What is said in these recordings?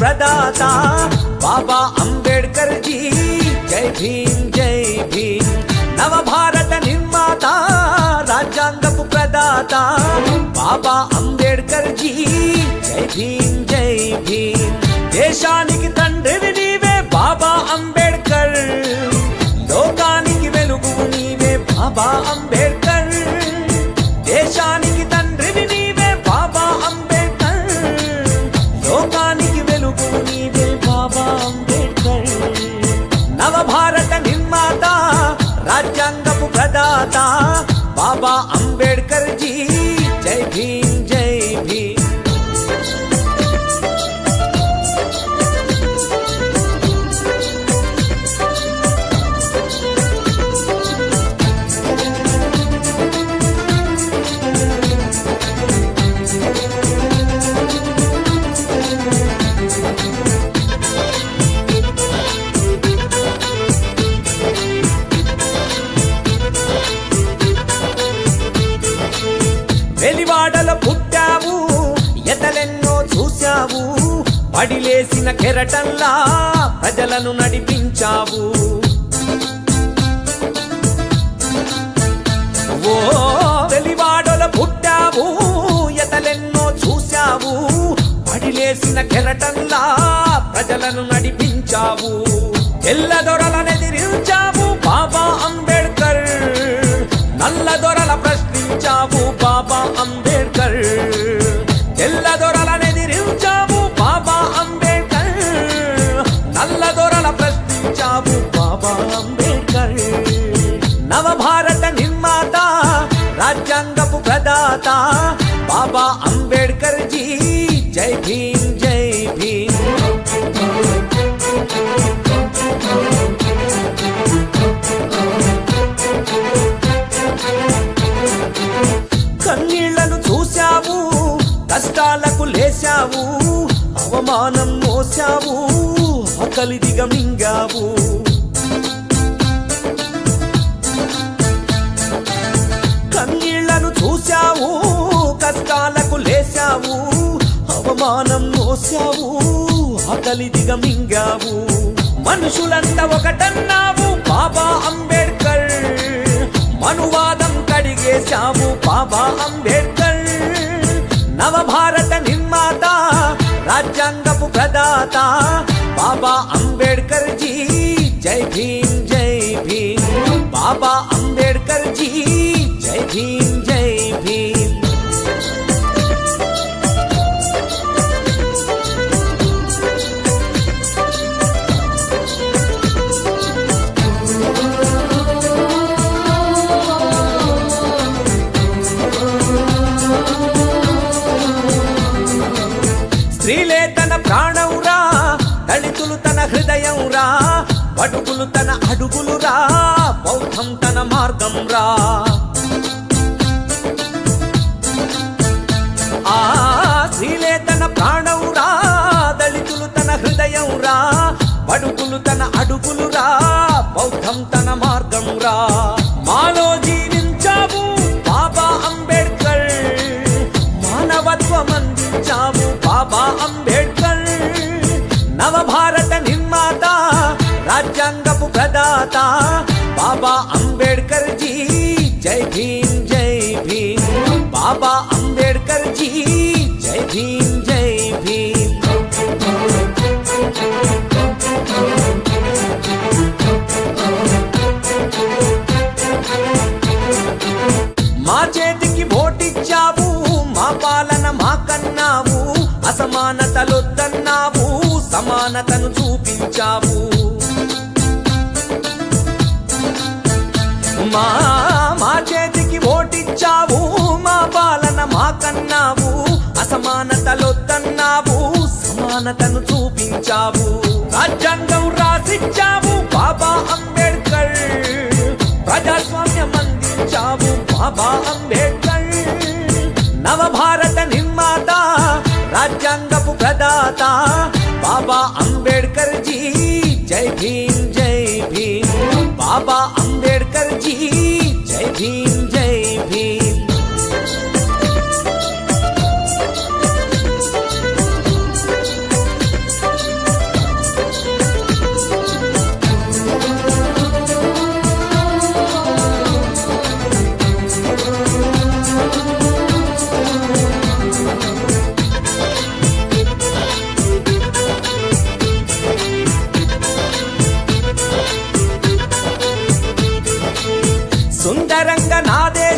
ప్రదాత బాబా అంబేడ్కర్ జీ జై భీమ్ జై భీమ్ నవభారత నిర్మాత రాజ్యాంగపు ప్రదాత బాబా అంబేడ్కర్ జీ జై భీమ్ జై భీమ్ దేశానికి తండ్రివి వెలివాడల పుట్టావు ఎతలెన్నో చూశావు పడిలేసిన కెరటంలా ప్రజలను నడిపించావు. ఓ వెలివాడల పుట్టావు ఎతలెన్నో చూశావు పడిలేసిన కెరటంలా ప్రజలను నడిపించావు. ఎల్లదొర రాజ్యాంగపు ప్రదాత బాబా అంబేడ్కర్ జీ. జై భీమ్ జై భీమ్. కన్నీళ్ళను చూశావు కష్టాలకు లేశావు అవమానం మోసావు ఆకలి దిగమింగావు. అవమానం మోసావు అతలి దిగమింగావు. మనుషులంతా ఒకటన్నావు బాబా అంబేద్కర్ మనువాదం కడిగేశావు బాబా అంబేద్కర్ నవభారత నిర్మాత రాజ్యాంగపు ప్రదాత బాబా అంబేద్కర్ జీ జై భీమ్ జై భీమ్ బాబా స్త్రీలే తన ప్రాణం రా దళితులు తన హృదయం రా బడుగులు తన అడుగులు రా బౌద్ధం తన మార్గం రా. ఆ స్త్రీలే తన ప్రాణం రా దళితులు తన హృదయం రా బడుగులు తన అడుగులు రా. दाता बाबा अंबेडकर जी जय भीम जय भीम। बाबा अंबेडकर जी जय भीम जय भीम। మా చేతికి ఓటిచ్చావు మా పాలన మా కన్నావు అసమానతలొద్దన్నావు సమానతను చూపించావు. మా మా చేతికి ఓటిచ్చావు మా పాలన మాకన్నావు అసమానతలొద్దన్నావు సమానతను చూపించావు రాజ్యాంగం రాసిచ్చావు బాబా అంబేడ్కర్ ప్రజాస్వామ్యం అందించావు బాబా అంబేడ్కర్ నవభారత నిర్మాత రాజ్యాంగపు ప్రదాత బాబా అంబేడ్కర్ జీ జై భీమ్ జై భీమ్ బాబా అంబేడ్కర్ జీ జై భీమ్.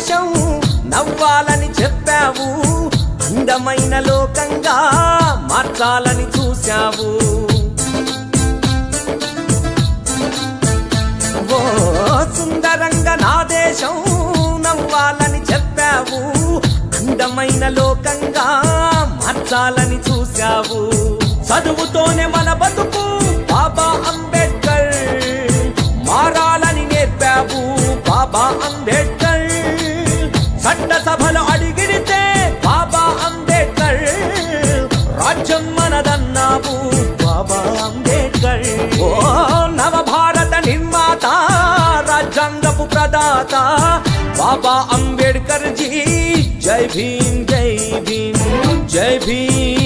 జై నవ్వాలని చెప్పావు. అందమైన లోకంగా మార్చాలని చూశావు. ఓ సుందరంగా నా దేశం నవ్వాలని చెప్పావు. అందమైన లోకంగా మార్చాలని చూశావు. చదువుతోనే మన బతుకు ప్రదాత బాబా అంబేద్కర్ జీ జై భీమ్ జై భీమ్ జై భీమ్